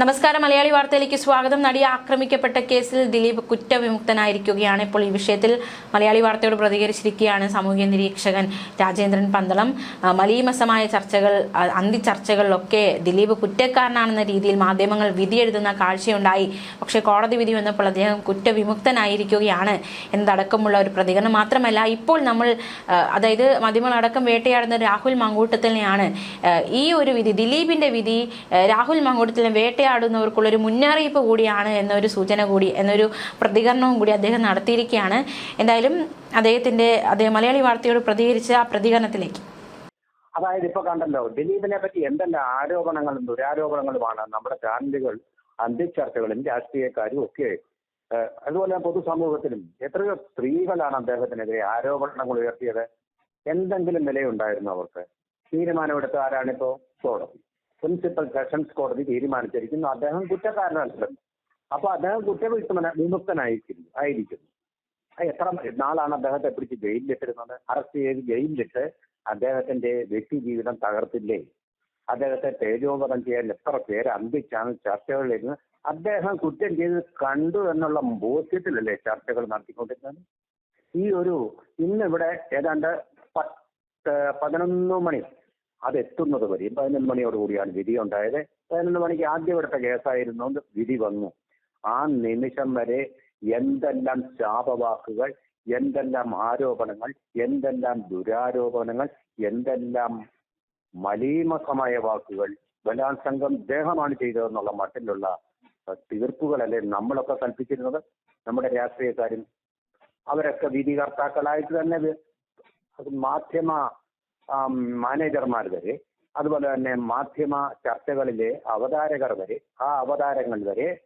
നമസ്കാരം. മലയാളി വാർത്തയിലേക്ക് സ്വാഗതം. നടിയെ ആക്രമിക്കപ്പെട്ട കേസിൽ ദിലീപ് കുറ്റവിമുക്തനായിരിക്കുകയാണ് ഇപ്പോൾ ഈ വിഷയത്തിൽ മലയാളി വാർത്തയോട് പ്രതികരിച്ചിരിക്കുകയാണ് സാമൂഹ്യ നിരീക്ഷകൻ രാജേന്ദ്രൻ പന്തളം. മലീമസമായ ചർച്ചകൾ അന്തി ചർച്ചകളിലൊക്കെ ദിലീപ് കുറ്റക്കാരനാണെന്ന രീതിയിൽ മാധ്യമങ്ങൾ വിധിയെഴുതുന്ന കാഴ്ചയുണ്ടായി. പക്ഷേ കോടതി വിധി വന്നപ്പോൾ അദ്ദേഹം കുറ്റവിമുക്തനായിരിക്കുകയാണ് എന്നതടക്കമുള്ള ഒരു പ്രതികരണം മാത്രമല്ല ഇപ്പോൾ നമ്മൾ അതായത് മാധ്യമങ്ങളടക്കം വേട്ടയാടുന്ന രാഹുൽ മങ്കൂട്ടത്തിനെയാണ് ഈ ഒരു വിധി ദിലീപിന്റെ വിധി രാഹുൽ മങ്കൂട്ടത്തിനെ വേട്ടയാടുന്നവർക്കുള്ള ഒരു മുന്നറിയിപ്പ് കൂടിയാണ് എന്നൊരു സൂചന കൂടി എന്നൊരു പ്രതികരണവും കൂടി അദ്ദേഹം നടത്തിയിരിക്കുകയാണ്. എന്തായാലും അദ്ദേഹത്തിന്റെ അദ്ദേഹം മലയാളി വാർത്തയോട് പ്രതികരിച്ച ആ പ്രതികരണത്തിലേക്ക്. അതായത് ഇപ്പൊ കണ്ടല്ലോ ദിലീപിനെ പറ്റി എന്തെല്ലാം ആരോപണങ്ങളും ദുരാരോപണങ്ങളുമാണ് നമ്മുടെ ചാനലുകൾ അന്ത്യചർച്ചകളും രാഷ്ട്രീയക്കാരും ഒക്കെ അതുപോലെ പൊതുസമൂഹത്തിലും എത്രയോ സ്ത്രീകളാണ് അദ്ദേഹത്തിനെതിരെ ആരോപണങ്ങൾ ഉയർത്തിയത്. എന്തെങ്കിലും നിലയുണ്ടായിരുന്നു അവർക്ക്? തീരുമാനമെടുത്ത ആരാണിപ്പോ? കോടതി. പ്രിൻസിപ്പൽ സെഷൻസ് കോടതി തീരുമാനിച്ചിരിക്കുന്നു. അദ്ദേഹം കുറ്റക്കാരനല്ല. അപ്പൊ അദ്ദേഹം കുറ്റവിമുക്തന വിമുക്തനായിരിക്കും ആയിരിക്കുന്നു. എത്ര നാളാണ് അദ്ദേഹത്തെ പിടിച്ച് ജയിലിലിട്ടിരുന്നത്? അറസ്റ്റ് ചെയ്ത് ജയിലിലിട്ട് അദ്ദേഹത്തിന്റെ വ്യക്തി ജീവിതം തകർത്തില്ലേ? അദ്ദേഹത്തെ തേജോപതം ചെയ്യാൻ എത്ര പേര് അന്തിച്ചാണ് ചർച്ചകളിലിരുന്ന് അദ്ദേഹം കുറ്റം ചെയ്ത് കണ്ടു എന്നുള്ള ബോധ്യത്തിലല്ലേ ചർച്ചകൾ നടത്തിക്കൊണ്ടിരുന്നത്? ഈ ഒരു ഇന്നിവിടെ ഏതാണ്ട് പത്ത് പതിനൊന്ന് മണി അത് വരെ. പതിനൊന്ന് മണിയോട് കൂടിയാണ് വിധി ഉണ്ടായത്. പതിനൊന്ന് മണിക്ക് ആദ്യം ഇവിടുത്തെ കേസായിരുന്നുകൊണ്ട് വിധി വന്നു. ആ നിമിഷം വരെ എന്തെല്ലാം ശാപവാക്കുകൾ എന്തെല്ലാം ആരോപണങ്ങൾ എന്തെല്ലാം ദുരാരോപണങ്ങൾ എന്തെല്ലാം മലീമസമായ വാക്കുകൾ ബലാത്സംഗം ദേഹമാണ് ചെയ്തതെന്നുള്ള മട്ടിലുള്ള തീർപ്പുകളല്ലേ നമ്മളൊക്കെ കൽപ്പിച്ചിരുന്നത്? നമ്മുടെ രാഷ്ട്രീയക്കാരും അവരൊക്കെ വിധികർത്താക്കളായിട്ട് തന്നെ മാധ്യമ മാനേജർമാർ വരെ അതുപോലെ തന്നെ മാധ്യമ ചർച്ചകളിലെ അവതാരകർ വരെ ആ അവതാരങ്ങൾ വരെ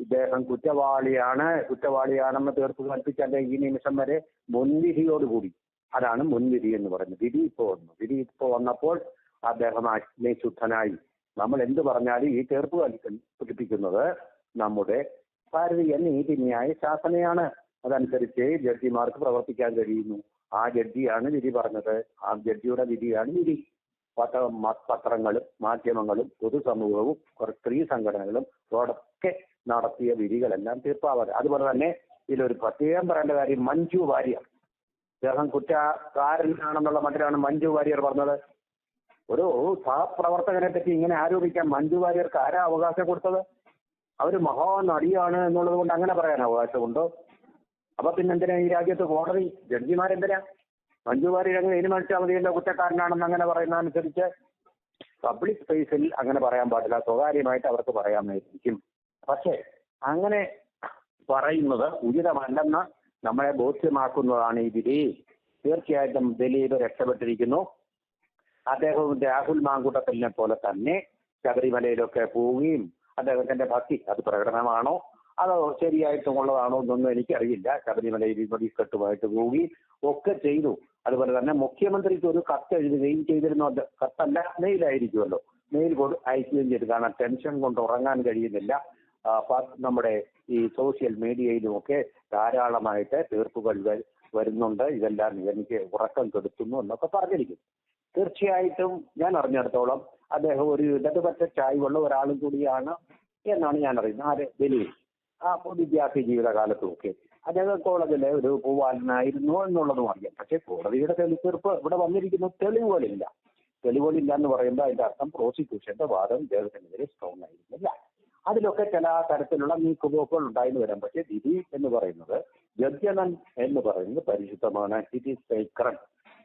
ഇദ്ദേഹം കുറ്റവാളിയാണ്. കുറ്റവാളിയാണെന്ന് തീർപ്പ് കൽപ്പിച്ചാൽ ഈ നിമിഷം വരെ? മുൻവിധിയോടുകൂടി. അതാണ് മുൻവിധി എന്ന് പറയുന്നത്. വിധി ഇപ്പോ വന്നു. വിധി ഇപ്പോ വന്നപ്പോൾ അദ്ദേഹം അഗ്നിശുദ്ധനായി നമ്മൾ എന്ത് പറഞ്ഞാലും ഈ തീർപ്പ് കൽപ്പിക്കുന്നത് നമ്മുടെ ഭാരതീയ നീതിന്യായ ശാസനയാണ്. അതനുസരിച്ച് ജഡ്ജിമാർക്ക് പ്രവർത്തിക്കാൻ കഴിയുന്നു. ആ ജഡ്ജിയാണ് വിധി പറഞ്ഞത്. ആ ജഡ്ജിയുടെ വിധിയാണ് വിധി. പത്ര പത്രങ്ങളും മാധ്യമങ്ങളും പൊതുസമൂഹവും സ്ത്രീ സംഘടനകളും അതോടൊക്കെ നടത്തിയ വിധികളെല്ലാം തീർപ്പാവാതെ. അതുപോലെ തന്നെ ഇതിലൊരു പ്രത്യേകം പറയേണ്ട കാര്യം മഞ്ജു വാര്യർ. അദ്ദേഹം കുറ്റക്കാരനാണെന്നുള്ള മട്ടിലാണ് മഞ്ജു വാര്യർ പറഞ്ഞത്. ഒരു സഹപ്രവർത്തകനെ പറ്റി ഇങ്ങനെ ആരോപിക്കാൻ മഞ്ജു വാര്യർക്ക് ആരാ അവകാശം കൊടുത്തത്? അവർ മഹാനടിയാണ് എന്നുള്ളത് കൊണ്ട് അങ്ങനെ പറയാൻ അവകാശമുണ്ടോ? അപ്പൊ പിന്നെ എന്തിനാ ഈ രാജ്യത്ത് കോടതി? ജഡ്ജിമാരെന്തിനാ? മഞ്ജു വാര്യർ അങ്ങ് തീരുമാനിച്ചാൽ മതിയല്ലോ കുറ്റക്കാരനാണെന്ന് അങ്ങനെ പറയുന്ന അനുസരിച്ച് പബ്ലിക് സ്പേസിൽ അങ്ങനെ പറയാൻ പാടില്ല. സ്വകാര്യമായിട്ട് അവർക്ക് പറയാമായിരിക്കും. പക്ഷേ അങ്ങനെ പറയുന്നത് ഉചിതമല്ലെന്ന് നമ്മളെ ബോധ്യമാക്കുന്നതാണ് ഈ വിധി. തീർച്ചയായിട്ടും ദിലീപ് രക്ഷപ്പെട്ടിരിക്കുന്നു. അദ്ദേഹവും രാഹുൽ മാങ്കുട്ടത്തിലിനെ പോലെ തന്നെ ശബരിമലയിലൊക്കെ പോവുകയും അദ്ദേഹത്തിന്റെ ഭക്തി അത് പ്രകടനമാണോ? അതോ ശരിയായിട്ടും ഉള്ളതാണോ എന്നൊന്നും എനിക്കറിയില്ല. ശബരിമലയിൽ വെടിക്കെട്ടുമായിട്ട് പോവുകയും ഒക്കെ ചെയ്തു. അതുപോലെ തന്നെ മുഖ്യമന്ത്രിക്ക് ഒരു കത്ത് എഴുതുകയും ചെയ്തിരുന്നു. കത്തല്ല മെയിലായിരിക്കുമല്ലോ. മെയിൽ കൊണ്ട് അയക്കുകയും ചെയ്തു. കാരണം ടെൻഷൻ കൊണ്ട് ഉറങ്ങാൻ കഴിയുന്നില്ല. നമ്മുടെ ഈ സോഷ്യൽ മീഡിയയിലുമൊക്കെ ധാരാളമായിട്ട് തീർപ്പുകൾ വരുന്നുണ്ട്. ഇതെല്ലാം എനിക്ക് ഉറക്കം കെടുത്തുന്നു എന്നൊക്കെ പറഞ്ഞിരിക്കുന്നു. തീർച്ചയായിട്ടും ഞാൻ അറിഞ്ഞിടത്തോളം അദ്ദേഹം ഒരു ഇടതുപക്ഷ ചായ്വുള്ള ഒരാളും കൂടിയാണ് എന്നാണ് ഞാൻ അറിയുന്നത്. ആര്? ദിലീപ് ആ വിദ്യാർത്ഥി ജീവിതകാലത്തും ഒക്കെ അദ്ദേഹം കോളേജിൽ ഒരു പൂവാലനായിരുന്നു എന്നുള്ളതും അറിയാം. പക്ഷേ കോടതിയുടെ തെളിവെടുപ്പ് ഇവിടെ വന്നിരിക്കുന്ന. തെളിവുകളില്ല. തെളിവുകളില്ല എന്ന് പറയുമ്പോൾ അതിന്റെ അർത്ഥം പ്രോസിക്യൂഷന്റെ വാദം ഇദ്ദേഹത്തിനെതിരെ സ്ട്രോങ് ആയിരുന്നില്ല. അതിലൊക്കെ ചില തരത്തിലുള്ള നീക്കുപോക്കുകൾ ഉണ്ടായിരുന്നു വരാം. പക്ഷേ വിധി എന്ന് പറയുന്നത് ജഡ്ജനൻ എന്ന് പറയുന്നത് പരിശുദ്ധമാണ്. ഇറ്റ് ഈസ് സേക്രഡ്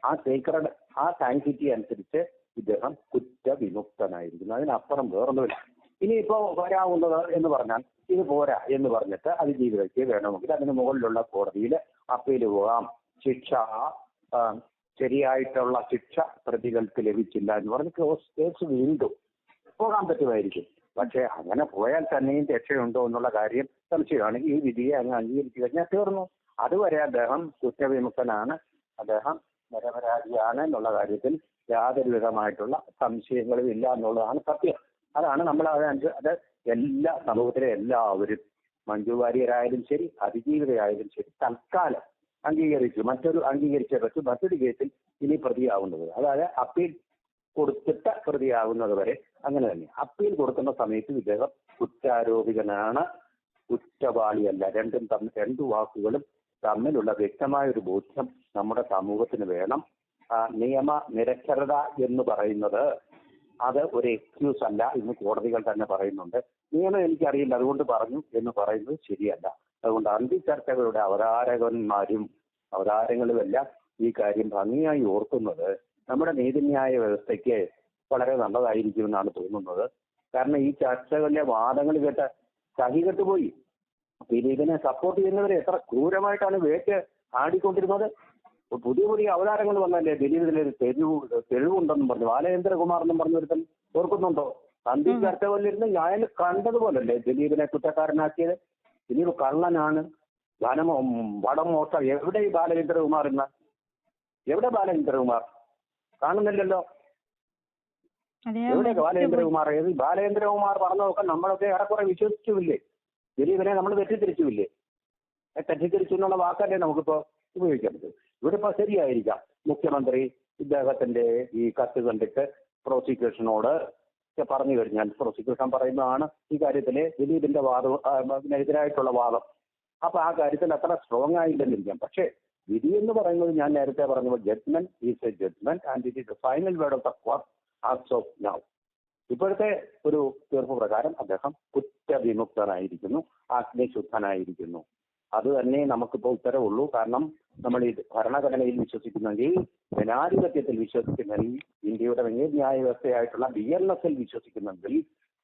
ആ സേക്രഡ് ആ സാങ്ക്ടിറ്റി അനുസരിച്ച് ഇദ്ദേഹം കുറ്റവിമുക്തനായിരിക്കുന്നു. അതിനപ്പുറം വേറൊന്നുമില്ല. ഇനിയിപ്പോ വരാവുന്നത് എന്ന് പറഞ്ഞാൽ ഇത് പോരാ എന്ന് പറഞ്ഞിട്ട് അത് ജീവിതത്തിൽ വേണമെങ്കിൽ അതിന് മുകളിലുള്ള കോടതിയിൽ അപ്പീൽ പോകാം. ശിക്ഷ ശരിയായിട്ടുള്ള ശിക്ഷ പ്രതികൾക്ക് ലഭിച്ചില്ല എന്ന് പറഞ്ഞ് ക്ലോസ് കേസ് വീണ്ടും പോകാൻ പറ്റുമായിരിക്കും. പക്ഷെ അങ്ങനെ പോയാൽ തന്നെയും രക്ഷയുണ്ടോ എന്നുള്ള കാര്യം സംശയമാണ് ഈ വിധിയെ അങ്ങ് അംഗീകരിച്ചു കഴിഞ്ഞാൽ തീർന്നു. അതുവരെ അദ്ദേഹം കുറ്റവിമുക്തനാണ് അദ്ദേഹം നിരപരാധിയാണ് എന്നുള്ള കാര്യത്തിൽ യാതൊരു വിധമായിട്ടുള്ള സംശയങ്ങളും ഇല്ല എന്നുള്ളതാണ് സത്യം. അതാണ് നമ്മൾ അത് അത് എല്ലാ സമൂഹത്തിലെ എല്ലാവരും മഞ്ജു വാര്യരായാലും ശരി അതിജീവിതയായാലും ശരി തൽക്കാലം അംഗീകരിച്ചു. മറ്റൊരു അംഗീകരിച്ച പറ്റു മറ്റൊരു കേസിൽ ഇനി പ്രതിയാവുന്നത്. അതായത് അപ്പീൽ കൊടുത്തിട്ട് പ്രതിയാവുന്നത് വരെ അങ്ങനെ തന്നെ. അപ്പീൽ കൊടുക്കുന്ന സമയത്ത് ഇദ്ദേഹം കുറ്റാരോപിതനാണ് കുറ്റവാളിയല്ല. രണ്ടും തമ്മിൽ രണ്ടു വാക്കുകളും തമ്മിലുള്ള വ്യക്തമായ ഒരു ബോധ്യം നമ്മുടെ സമൂഹത്തിന് വേണം. നിയമ നിരക്ഷരത എന്ന് പറയുന്നത് അത് ഒരു എക്സ്ക്യൂസ് അല്ല ഇന്ന് കോടതികൾ തന്നെ പറയുന്നുണ്ട്. നിയമം എനിക്കറിയില്ല അതുകൊണ്ട് പറഞ്ഞു എന്ന് പറയുന്നത് ശരിയല്ല. അതുകൊണ്ട് അന്തിച്ചർച്ചകളുടെ അവതാരകന്മാരും അവതാരങ്ങളുമെല്ലാം ഈ കാര്യം ഭംഗിയായി ഓർക്കുന്നത് നമ്മുടെ നീതിന്യായ വ്യവസ്ഥയ്ക്ക് വളരെ നല്ലതായിരിക്കുമെന്നാണ് തോന്നുന്നത്. കാരണം ഈ ചർച്ചകളിലെ വാദങ്ങൾ കേട്ട് സഹികെട്ടുപോയി ഇതിനെ സപ്പോർട്ട് ചെയ്യുന്നവരെ എത്ര ക്രൂരമായിട്ടാണ് വേറ്റ് ആടിക്കൊണ്ടിരുന്നത്? പുതിയ പുതിയ അവതാരങ്ങൾ വന്നല്ലേ? ദിലീപിന് ഒരു തെരുവ് തെരുവുണ്ടെന്നും പറഞ്ഞു. ബാലചന്ദ്രകുമാർ എന്നും പറഞ്ഞ ഒരുത്തൻ ഓർക്കുന്നുണ്ടോ അന്തി ചർച്ചകളിലിരുന്ന് ഞാൻ കണ്ടതുപോലല്ലേ ദിലീപിനെ കുറ്റക്കാരനാക്കിയത്? ദിലീപ് കള്ളനാണ്. വനമോ വടം മോട്ട എവിടെ ഈ ബാലചന്ദ്രകുമാർ ഇന്ന്? എവിടെ ബാലചന്ദ്രകുമാർ? കാണുന്നില്ലല്ലോ. എവിടെ ബാലചന്ദ്രകുമാർ? ഏത് ബാലചന്ദ്രകുമാർ പറഞ്ഞതൊക്കെ നമ്മളൊക്കെ ഏറെക്കുറെ വിശ്വസിച്ചുമില്ലേ ദിലീപിനെ നമ്മൾ തെറ്റിദ്ധരിച്ചുമില്ലേ തെറ്റിദ്ധരിച്ചു എന്നുള്ള വാക്കല്ലേ നമുക്കിപ്പോ ഉപയോഗിക്കാൻ പറ്റും. ഇവിടെ ഇപ്പൊ ശരിയായിരിക്കാം. മുഖ്യമന്ത്രി ഇദ്ദേഹത്തിന്റെ ഈ കത്ത് കണ്ടിട്ട് പ്രോസിക്യൂഷനോട് പറഞ്ഞു കഴിഞ്ഞാൽ പ്രോസിക്യൂഷൻ പറയുന്നതാണ് ഈ കാര്യത്തിലെ ദിലീപിന്റെ വാദം എതിരായിട്ടുള്ള വാദം. അപ്പൊ ആ കാര്യത്തിൽ അത്ര സ്ട്രോങ് ആയില്ലെന്നിരിക്കാം. പക്ഷേ വിധി എന്ന് പറയുന്നത് ഞാൻ നേരത്തെ പറഞ്ഞ judgement is a judgement and it is final word of the court as of now ഇപ്പോഴത്തെ ഒരു തീർപ്പ് പ്രകാരം അദ്ദേഹം കുറ്റവിമുക്തനായിരിക്കുന്നു അഗ്നിശുദ്ധനായിരിക്കുന്നു അത് തന്നെ നമുക്കിപ്പോൾ ഉത്തരവുള്ളൂ. കാരണം നമ്മൾ ഈ ഭരണഘടനയിൽ വിശ്വസിക്കുന്നെങ്കിൽ ജനാധിപത്യത്തിൽ വിശ്വസിക്കുന്നെങ്കിൽ ഇന്ത്യയുടെ ന്യായ വ്യവസ്ഥയായിട്ടുള്ള ബി എൽ എസ് എൽ വിശ്വസിക്കുന്നെങ്കിൽ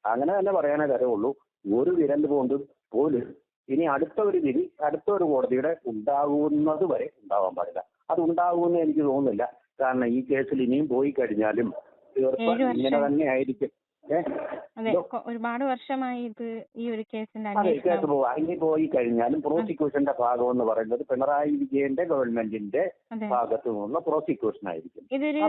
അങ്ങനെ തന്നെ പറയാനേ കാര്യമുള്ളൂ. ഒരു വിരൽ പോണ്ട് പോലും ഇനി അടുത്ത ഒരു വിധി അടുത്ത ഒരു കോടതിയുടെ ഉണ്ടാകുന്നത് വരെ ഉണ്ടാവാൻ പാടില്ല. അത് ഉണ്ടാകുമെന്ന് എനിക്ക് തോന്നുന്നില്ല. കാരണം ഈ കേസിൽ ഇനിയും പോയി കഴിഞ്ഞാലും തീർപ്പ് ഇങ്ങനെ തന്നെ ആയിരിക്കും. അതെ ഒരുപാട് വർഷമായി ഇത് ഈ ഒരു കേസിന്റെ അന്വേഷണം ഇനി പോയി കഴിഞ്ഞാലും പ്രോസിക്യൂഷന്റെ ഭാഗം എന്ന് പറയുന്നത് പിണറായി വിജയന്റെ ഗവൺമെന്റിന്റെ ഭാഗത്തു നിന്നുള്ള പ്രോസിക്യൂഷൻ ആയിരിക്കും. ഇതൊരു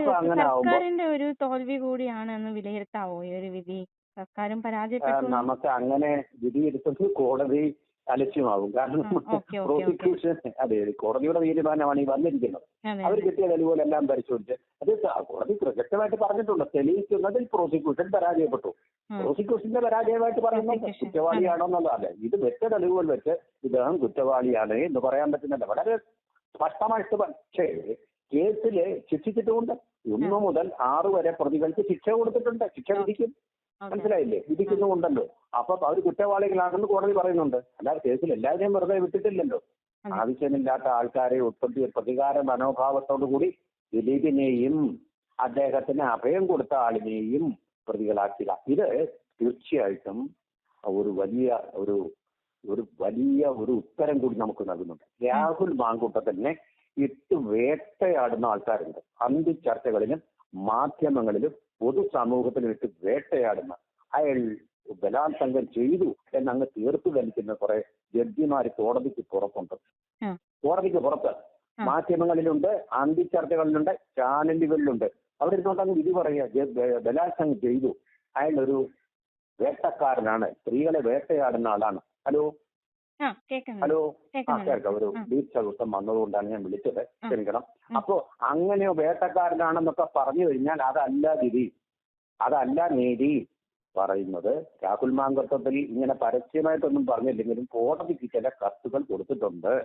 സർക്കാരിന്റെ ഒരു തോൽവി കൂടിയാണ് എന്ന് വിലയിരുത്താവോ ഈ ഒരു വിധി? സർക്കാരും പരാജയപ്പെട്ടു? നമുക്ക് അങ്ങനെ വിധിയെടുത്തത് കോടതി അലക്ഷ്യമാകും കാരണം പ്രോസിക്യൂഷൻ അതെ കോടതിയുടെ തീരുമാനമാണ് ഈ വന്നിരിക്കുന്നത്. അവർ കിട്ടിയ തെളിവുകളെല്ലാം പരിശോധിച്ച്. അത് കോടതി പ്രസക്തമായിട്ട് പറഞ്ഞിട്ടുണ്ട്. തെളിയിക്കുന്നതിൽ പ്രോസിക്യൂഷൻ പരാജയപ്പെട്ടു. പ്രോസിക്യൂഷന്റെ പരാജയമായിട്ട് പറയുന്നത് കുറ്റവാളിയാണോ എന്നുള്ളതല്ല. ഇത് വെച്ച തെളിവുകൾ വെച്ച് ഇദ്ദേഹം കുറ്റവാളിയാണ് എന്ന് പറയാൻ പറ്റുന്നില്ല. വളരെ സ്പഷ്ടമായിട്ട് പക്ഷേ കേസിൽ ശിക്ഷിച്ചിട്ടുമുണ്ട്. ഒന്ന് മുതൽ ആറ് വരെ പ്രതികൾക്ക് ശിക്ഷ കൊടുത്തിട്ടുണ്ട്. ശിക്ഷ വിധിക്കും. മനസ്സിലായില്ലേ? വിധിക്കുന്നുമുണ്ടല്ലോ അപ്പൊ അവർ കുറ്റവാളികളാണെന്ന് കോടതി പറയുന്നുണ്ട്. അല്ലാതെ കേസിൽ എല്ലാവരെയും വെറുതെ വിട്ടിട്ടില്ലല്ലോ. ആവശ്യമില്ലാത്ത ആൾക്കാരെ ഉൾപ്പെടുത്തിയ പ്രതികാര മനോഭാവത്തോടു കൂടി ദിലീപിനെയും അദ്ദേഹത്തിന് അഭയം കൊടുത്ത ആളിനെയും പ്രതികളാക്കില്ല. ഇത് തീർച്ചയായിട്ടും ഒരു വലിയ ഒരു ഒരു വലിയ ഒരു ഉത്തരം കൂടി നമുക്ക് നൽകുന്നുണ്ട്. രാഹുൽ മാങ്കൂട്ടത്തിനെ ഇട്ട് വേട്ടയാടുന്ന ആൾക്കാരുണ്ട്. അന്തി ചർച്ചകളിലും മാധ്യമങ്ങളിലും പൊതുസമൂഹത്തിലും വിട്ട് വേട്ടയാടുന്ന അയാൾ ബലാത്സംഗം ചെയ്തു എന്നങ്ങ് തീർത്തു വലിക്കുന്ന കുറെ ജഡ്ജിമാർ കോടതിക്ക് പുറത്തുണ്ട്. കോടതിക്ക് പുറത്ത്. മാധ്യമങ്ങളിലുണ്ട് മാധ്യമങ്ങളിലുണ്ട് അന്തിച്ചർച്ചകളിലുണ്ട് ചാനലുകളിലുണ്ട്. അവിടെ ഇരുന്നോണ്ടങ്ങ് വിധി പറയുക ബലാത്സംഗം ചെയ്തു. അയാൾ ഒരു വേട്ടക്കാരനാണ്. സ്ത്രീകളെ വേട്ടയാടുന്ന ആളാണ്. ഹലോ? ഹലോ? ആ കേൾക്കാം. ഒരു. ബീച്ച് ദിവസം വന്നതുകൊണ്ടാണ് ഞാൻ വിളിച്ചത്. ക്ഷമിക്കണം. അപ്പോ അങ്ങനെ വേട്ടക്കാരനാണെന്നൊക്കെ പറഞ്ഞു കഴിഞ്ഞാൽ അതല്ല വിധി. അതല്ല നീതി പറയുന്നത്. രാഹുൽ മാങ്കത്വത്തിൽ ഇങ്ങനെ പരസ്യമായിട്ടൊന്നും പറഞ്ഞില്ലെങ്കിലും കോടതിക്ക് ചില കത്തുകൾ കൊടുത്തിട്ടുണ്ട്.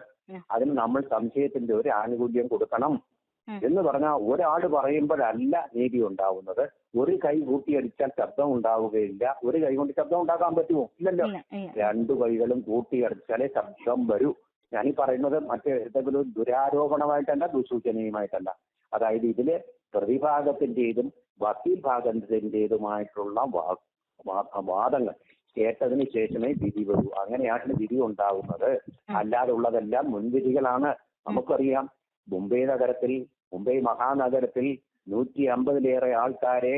അതിന് നമ്മൾ സംശയത്തിന്റെ ഒരു ആനുകൂല്യം കൊടുക്കണം എന്ന് പറഞ്ഞാൽ ഒരാൾ പറയുമ്പോഴല്ല നീതി ഉണ്ടാവുന്നത്. ഒരു കൈ കൂട്ടിയടിച്ചാൽ ശബ്ദം ഉണ്ടാവുകയില്ല. ഒരു കൈ കൊണ്ട് ശബ്ദം ഉണ്ടാക്കാൻ പറ്റുമോ? ഇല്ലല്ലോ. ഇല്ല ഇല്ല. രണ്ടു കൈകളും കൂട്ടിയടിച്ചാലേ ശബ്ദം വരൂ. ഞാനീ പറയുന്നത് മറ്റേ ഏതെങ്കിലും ദുരാരോപണമായിട്ടല്ല ദുസൂചനയുമായിട്ടല്ല. അതായത് ഇതിൽ പ്രതിഭാഗത്തിന്റേതും വക്കീൽ വാ- വാദങ്ങൾ കേട്ടതിന് ശേഷമേ വിധി വരൂ. അങ്ങനെയാണ് വിധി ഉണ്ടാകുന്നത് അല്ലാതെ ഉള്ളതെല്ലാം മുൻവിധികളാണ്. നമുക്കറിയാം മുംബൈ നഗരത്തിൽ മുംബൈ മഹാനഗരത്തിൽ നൂറ്റി അമ്പതിലേറെ ആൾക്കാരെ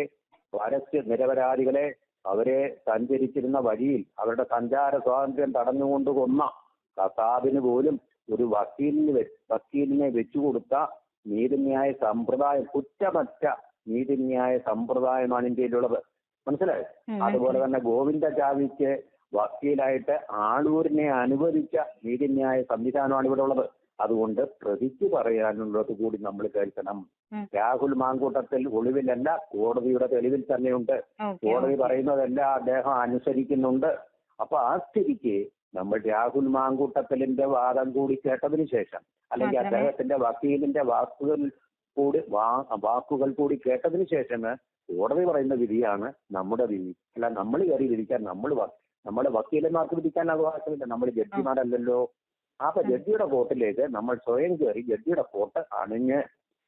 പരസ്യ നിരപരാധികളെ അവരെ സഞ്ചരിച്ചിരുന്ന വഴിയിൽ അവരുടെ സഞ്ചാര സ്വാതന്ത്ര്യം തടഞ്ഞുകൊണ്ട് കൊന്ന കസാബിന് പോലും ഒരു വക്കീലിന് വെ- വക്കീലിനെ വെച്ചുകൊടുത്ത നീതിന്യായ സമ്പ്രദായം കുറ്റമറ്റ നീതിന്യായ സമ്പ്രദായമാണ് ഇന്ത്യയിലുള്ളത്. മനസ്സിലായോ? അതുപോലെ തന്നെ ഗോവിന്ദചാവിക്ക് വക്കീലായിട്ട് ആണൂരിനെ അനുവദിച്ച നീതിന്യായ സംവിധാനമാണ് ഇവിടെ ഉള്ളത് അതുകൊണ്ട് പ്രതിക്ക് പറയാനുള്ളത് കൂടി നമ്മൾ കേൾക്കണം. രാഹുൽ മാങ്കൂട്ടത്തിൽ ഒളിവിലല്ല കോടതിയുടെ തെളിവിൽ തന്നെയുണ്ട്. കോടതി. പറയുന്നതെല്ലാം അദ്ദേഹം അനുസരിക്കുന്നുണ്ട്. അപ്പൊ ആ സ്ഥിതിക്ക് നമ്മൾ രാഹുൽ മാങ്കൂട്ടത്തിലിന്റെ വാദം കൂടി കേട്ടതിന് ശേഷം അല്ലെങ്കിൽ അദ്ദേഹത്തിന്റെ വക്കീലിന്റെ വാക്കുകൾ കൂടി വാ- വാക്കുകൾ കൂടി കേട്ടതിന് ശേഷം കോടതി പറയുന്ന വിധിയാണ് നമ്മുടെ വിധി. അല്ല നമ്മൾ കയറി വിധിക്കാൻ നമ്മൾ നമ്മുടെ വക്കീലന്മാർക്ക് വിധിക്കാൻ അവകാശമില്ല. നമ്മൾ ജഡ്ജിമാരല്ലല്ലോ. അപ്പൊ ജഡ്ജിയുടെ കോർട്ടിലേക്ക് നമ്മൾ സ്വയം കയറി ജഡ്ജിയുടെ കോർട്ട് അണിഞ്ഞ്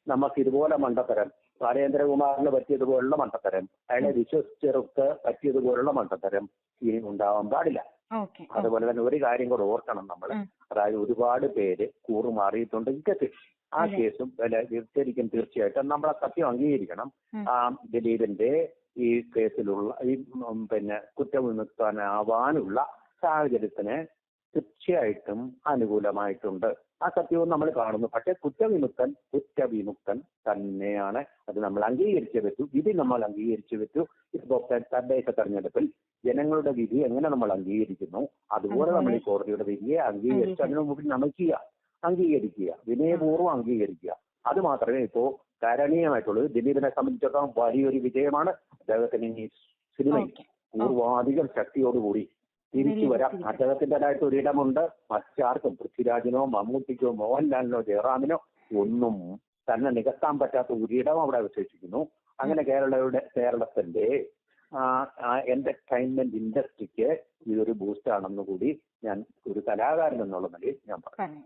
നമുക്ക് ഇതുപോലെ മണ്ടത്തരം രാജേന്ദ്രകുമാറിന് പറ്റിയതുപോലുള്ള മണ്ടത്തരം അയാളെ വിശ്വസിച്ചവർക്ക് പറ്റിയതുപോലുള്ള മണ്ടത്തരം ഇനി ഉണ്ടാവാൻ പാടില്ല. അതുപോലെ തന്നെ ഒരു കാര്യം കൂടെ ഓർക്കണം നമ്മൾ അതായത് ഒരുപാട് പേര് കൂറുമാറിയിട്ടുണ്ട് ഇതൊക്കെ. ആ കേസും ശരിക്കും തീർച്ചയായിട്ടും നമ്മൾ ആ സത്യം അംഗീകരിക്കണം. ആ ദിലീപിന്റെ ഈ കേസിലുള്ള ഈ പിന്നെ കുറ്റവിമുക്തനാവാനുള്ള സാഹചര്യത്തിന് തീർച്ചയായിട്ടും അനുകൂലമായിട്ടുണ്ട്. ആ സത്യവും നമ്മൾ കാണുന്നു. പക്ഷെ കുറ്റവിമുക്തൻ കുറ്റവിമുക്തൻ തന്നെയാണ്. അത് നമ്മൾ അംഗീകരിച്ചു വെച്ചു. വിധി നമ്മൾ അംഗീകരിച്ചു വെച്ചു. തദ്ദേശ തെരഞ്ഞെടുപ്പിൽ ജനങ്ങളുടെ വിധി എങ്ങനെ നമ്മൾ അംഗീകരിക്കുന്നു? അതുപോലെ നമ്മൾ ഈ കോടതിയുടെ വിധിയെ അംഗീകരിച്ച് അതിനു മുമ്പിൽ നമിക്കുക അംഗീകരിക്കുക. വിനയപൂർവം അംഗീകരിക്കുക. അത് മാത്രമേ ഇപ്പോ കരണീയമായിട്ടുള്ളൂ. ദിലീപിനെ സംബന്ധിച്ചിടത്തോളം വലിയൊരു വിജയമാണ് അദ്ദേഹത്തിന് ഈ സിനിമയിൽ പൂർവാധികം ശക്തിയോടുകൂടി തിരിച്ചു വരാം. അദ്ദേഹത്തിന്റെതായിട്ട് ഒരിടമുണ്ട്. മറ്റാർക്കും പൃഥ്വിരാജിനോ മമ്മൂട്ടിക്കോ മോഹൻലാലിനോ ജയറാമിനോ ഒന്നും തന്നെ നികത്താൻ പറ്റാത്ത ഒരിടം അവിടെ അവശേഷിക്കുന്നു. അങ്ങനെ കേരളയുടെ കേരളത്തിന്റെ എന്റർടൈൻമെന്റ് ഇൻഡസ്ട്രിക്ക് ഇതൊരു ബൂസ്റ്റ് ആണെന്ന് കൂടി ഞാൻ ഒരു കലാകാരൻ എന്നുള്ള നിലയിൽ ഞാൻ പറഞ്ഞു.